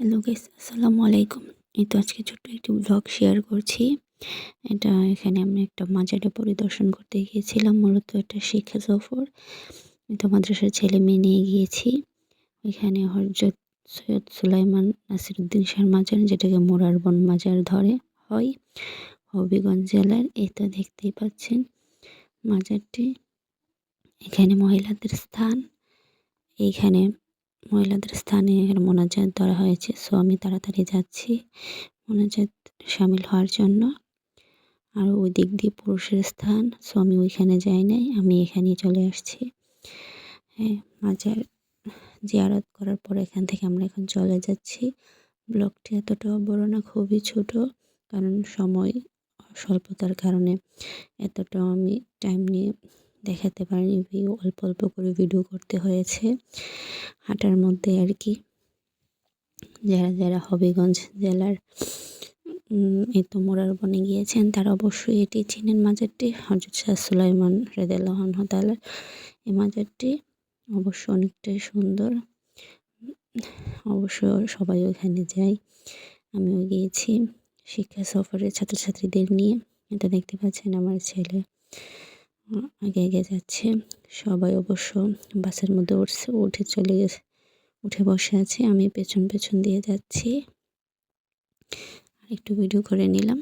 Hello guys আসসালামু আলাইকুম। এই তো আজকে ছোট্ট একটি ব্লগ শেয়ার করছি। এটা এখানে আমি একটা মাজারে পরিদর্শন করতে গিয়েছিলাম, মূলত এটা শিক্ষা সফর তো মাদ্রাসার ছেলে মেয়ে নিয়ে গিয়েছি। এখানে হরজত সৈয়দ সুলাইমান নাসিরুদ্দিন শাহ মাজার, যেটাকে মোরারবন মাজার ধরে, হয়। হবিগঞ্জ জেলার, এই তো দেখতেই পাচ্ছেন মাজারটি। এখানে মহিলাদের স্থান। এইখানে মহিলাদের স্থানে মোনাজাত ধরা হয়েছে। সো আমি তাড়াতাড়ি যাচ্ছি। মোনাজাত সামিল হওয়ার জন্য। আর ওই দিক দিয়ে পুরুষের স্থান। সো আমি ওইখানে যাই নাই। আমি এখানেই চলে আসছি। হ্যাঁ মাজার জিয়ারত করার পর এখান থেকে আমরা এখন চলে যাচ্ছি। ব্লগটি এতটাও বড় না, খুবই ছোট। কারণ সময় স্বল্পতার কারণে এতটাও আমি টাইম নিয়ে দেখাতে পারিনি অল্প অল্প করে ভিডিও করতে হয়েছে। হাঁটার মধ্যে আর কি। যারা যারা হবিগঞ্জ জেলার এই তো মোরার বনে গিয়েছেন, তারা অবশ্যই এটি চিনেন মাজারটি। হজরত শাহ সুলাইমান রেদাল্লাহন তালার এই মাজারটি অবশ্য অনেকটাই সুন্দর। অবশ্য সবাই ওখানে যায়। আমিও গিয়েছি শিক্ষা সফরে ছাত্রছাত্রীদের নিয়ে। এটা দেখতে পাচ্ছেন আমার ছেলে। আগে আগে যাচ্ছে। সবাই অবশ্য বাসের মধ্যে উঠছে, উঠে চলে গেছে, উঠে বসে আছে। আমি পেছন পেছন দিয়ে যাচ্ছি। একটু ভিডিও করে নিলাম।